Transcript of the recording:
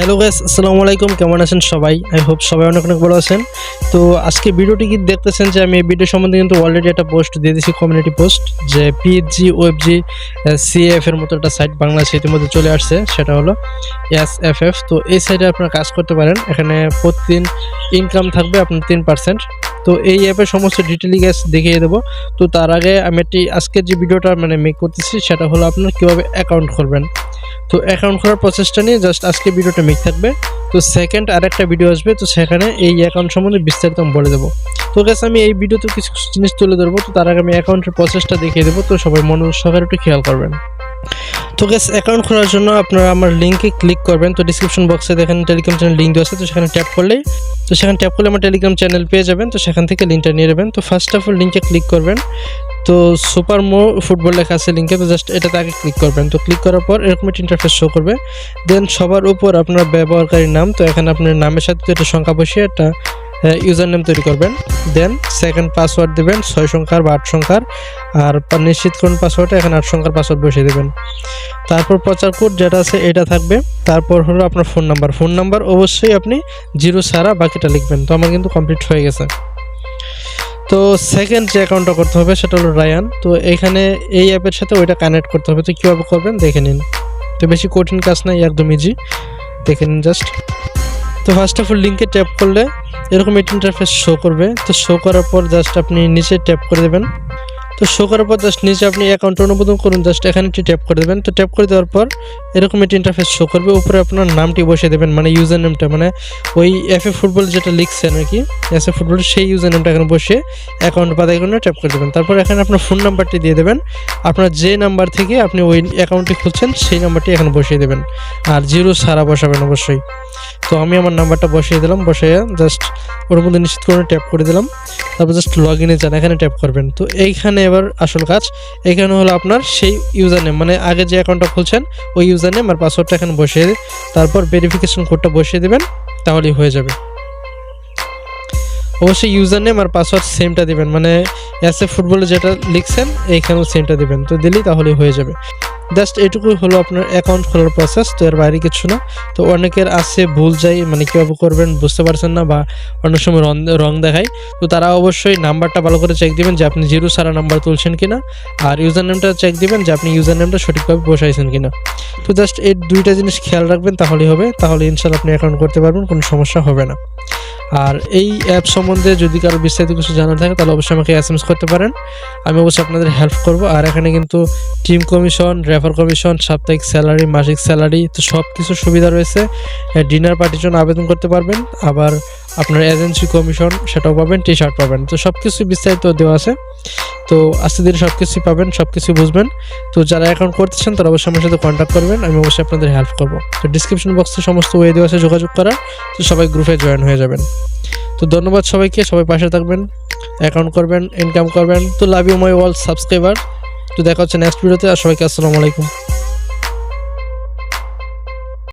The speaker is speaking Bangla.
হ্যালো গাইস, আসসালামু আলাইকুম, কেমন আছেন সবাই? আই হোপ সবাই অনেক অনেক ভালো আছেন। তো আজকে ভিডিওটি কি দেখতেছেন যে আমি এই ভিডিও সম্বন্ধে কিন্তু অলরেডি একটা পোস্ট দিয়ে দিয়েছি কমিউনিটি পোস্ট যে পিএইচজি ওয়েবজি সিএফ এর মতো একটা সাইট বাংলাদেশে ইতিমধ্যে চলে আসছে, সেটা হলো এস এফ এফ তো এই সাইটে আপনারা কাজ করতে পারেন, এখানে প্রতিদিন ইনকাম থাকবে আপনার তিন পার্সেন্ট তো এই অ্যাপের সমস্ত ডিটেলি গ্যাস দেখিয়ে দেবো। তো তার আগে আমি একটি, আজকের যে ভিডিওটা মানে মেক করতেছি, সেটা হলো আপনার কীভাবে অ্যাকাউন্ট খুলবেন। তো অ্যাকাউন্ট খোলার প্রসেসটা নিয়ে জাস্ট আজকে ভিডিওটা মেক থাকবে। তো সেকেন্ড আর একটা ভিডিও আসবে, তো সেখানে এই অ্যাকাউন্ট সম্বন্ধে বিস্তারিত আমি বলে দেবো। তো গেছে আমি এই ভিডিওতে কিছু জিনিস তুলে ধরবো, তো তার আগে আমি অ্যাকাউন্টের প্রসেসটা দেখিয়ে দেবো, তো সবাই মনোযোগ সহকারে একটু খেয়াল করবেন। তো গ্যাস অ্যাকাউন্ট খোলার জন্য আপনারা আমার লিঙ্কে ক্লিক করবেন, তো ডিসক্রিপশন বক্সে দেখেন টেলিগ্রাম চ্যানেল লিঙ্ক দেওয়া আছে, তো সেখানে ট্যাপ করলেই তো সেখানে ট্যাপ করলে আমার টেলিগ্রাম চ্যানেল পেয়ে যাবেন, তো সেখান থেকে লিঙ্কটা নিয়ে নেবেন। তো ফার্স্ট অফ অল লিঙ্কে ক্লিক করবেন। তো সুপার মো ফুটবল লেখা আছে লিঙ্কে তো জাস্ট এটাতে আগে ক্লিক করবেন। তো ক্লিক করার পর এরকম একটা ইন্টারফেস শো করবে। দেন সবার উপর আপনার ব্যবহারকারীর নাম, তো এখানে আপনার নামের সাথে একটা সংখ্যা বসিয়ে একটা ইউজার নেম তৈরি করবেন। দেন সেকেন্ড পাসওয়ার্ড দেবেন, ছয় সংখ্যার বা আট সংখ্যার। আর পা- নিশ্চিত করুন পাসওয়ার্ডে এখানে আট সংখ্যার পাসওয়ার্ড বসিয়ে দেবেন। তারপর প্রচার কোড যেটা আছে, এটা থাকবে। তারপর হলো আপনার ফোন নাম্বার ফোন নাম্বার অবশ্যই আপনি জিরো ছাড়া বাকিটা লিখবেন। তো আমার কিন্তু কমপ্লিট হয়ে গেছে। তো সেকেন্ড যে অ্যাকাউন্টটা করতে হবে সেটা হলো রায়ান তো এখানে এই অ্যাপের সাথে ওইটা কানেক্ট করতে হবে। তো কীভাবে করবেন? দেখে নিন। তো বেশি কঠিন কাজ নাই, একদম ইজি দেখে নিন জাস্ট তো ফার্স্ট অফ অল লিঙ্কে ট্যাপ করলে এরকম এটি ইন্টারফেস শো করবে। তো শো করার পর জাস্ট আপনি নিচে ট্যাপ করে দেবেন। তো শো করার পর জাস্ট নিচে আপনি অ্যাকাউন্ট অনুমোদন করুন জাস্ট এখানে একটি ট্যাপ করে দেবেন। তো ট্যাপ করে দেওয়ার পর এরকম একটি ইন্টারফেস শো করবে। উপরে আপনার নামটি বসিয়ে দেবেন মানে ইউজার নেমটা মানে ওই এফ এ ফুটবল যেটা লিখছেন আর কি এস এ ফুটবল সেই ইউজার নেমটা এখানে বসিয়ে অ্যাকাউন্ট বাদ আইকনে ট্যাপ করে দেবেন। তারপর এখানে আপনার ফোন নাম্বারটি দিয়ে দেবেন। আপনার যে নাম্বার থেকে আপনি ওই অ্যাকাউন্টটি খুলছেন, সেই নাম্বারটি এখানে বসিয়ে দেবেন। আর জিরো সারা বসাবেন অবশ্যই। তো আমি আমার নাম্বারটা বসিয়ে দিলাম, বসিয়ে জাস্ট ওর মধ্যে নিশ্চিত করে ট্যাপ করে দিলাম। তারপর জাস্ট লগ ইনে যান, এখানে ট্যাপ করবেন। তো এইখানে এবার আসল কাজ, এখানে হলো আপনার সেই ইউজার নেম মানে আগে যে অ্যাকাউন্টটা খুলছেন, ওই ইউজার নেম আর পাসওয়ার্ডটা এখানে বসিয়ে তারপর ভেরিফিকেশন কোডটা বসিয়ে দেবেন, তাহলেই হয়ে যাবে। অবশ্যই ইউজার নেম আর পাসওয়ার্ড সেমটা দিবেন মানে এ ফুটবলে যেটা লিখছেন, এইখানেও সেমটা দিবেন। তো দিলেই তাহলেই হয়ে যাবে। জাস্ট এটুকুই হলো আপনার অ্যাকাউন্ট খোলার প্রসেস তো এর বাইরে কিছু না। তো অনেকের আছে ভুল যাই মানে কীভাবে করবেন বুঝতে পারছেন না বা অনেক সময় রং রং দেখায়। তো তারা অবশ্যই নাম্বারটা ভালো করে চেক দিবেন যে আপনি জিরো সারা নাম্বার তুলছেন কিনা, আর ইউজার নেমটা চেক দিবেন যে আপনি ইউজার নেমটা সঠিকভাবে বসাইছেন কিনা। তো জাস্ট এই দুইটা জিনিস খেয়াল রাখবেন, তাহলেই হবে। তাহলে ইনশাল্লাহ আপনি অ্যাকাউন্ট করতে পারবেন, কোনো সমস্যা হবে না। আর এই অ্যাপ সম্বন্ধে যদি কারও বিস্তারিত কিছু জানার থাকে, তাহলে অবশ্যই আমাকে এস করতে পারেন। আমি অবশ্যই আপনাদের হেল্প করব। আর এখানে কিন্তু টিম কমিশন রেফার কমিশন সাপ্তাহিক স্যালারি মাসিক স্যালারি তো সব কিছু সুবিধা রয়েছে। ডিনার পার্টির জন্য আবেদন করতে পারবেন। আবার আপনার এজেন্সি কমিশন সেটাও পাবেন টি শার্ট পাবেন। তো সব কিছু বিস্তারিত দেওয়া আছে। তো আস্তে ধীরে সব কিছুই পাবেন সব কিছু বুঝবেন। তো যারা অ্যাকাউন্ট করতেছেন তারা অবশ্যই আমার সাথে কন্ট্যাক্ট করবেন। আমি অবশ্যই আপনাদের হেল্প করব। তো ডিসক্রিপশন বক্সে সমস্ত ওয়ে দেওয়া আছে, যোগাযোগ করার। তো সবাই গ্রুপে জয়েন হয়ে যাবেন। তো ধন্যবাদ সবাইকে। সবাই পাশে থাকবেন অ্যাকাউন্ট করবেন ইনকাম করবেন। তো love you my wall subscriber তো দেখা হচ্ছে নেক্সট ভিডিওতে আর সবাইকে আসসালামু আলাইকুম।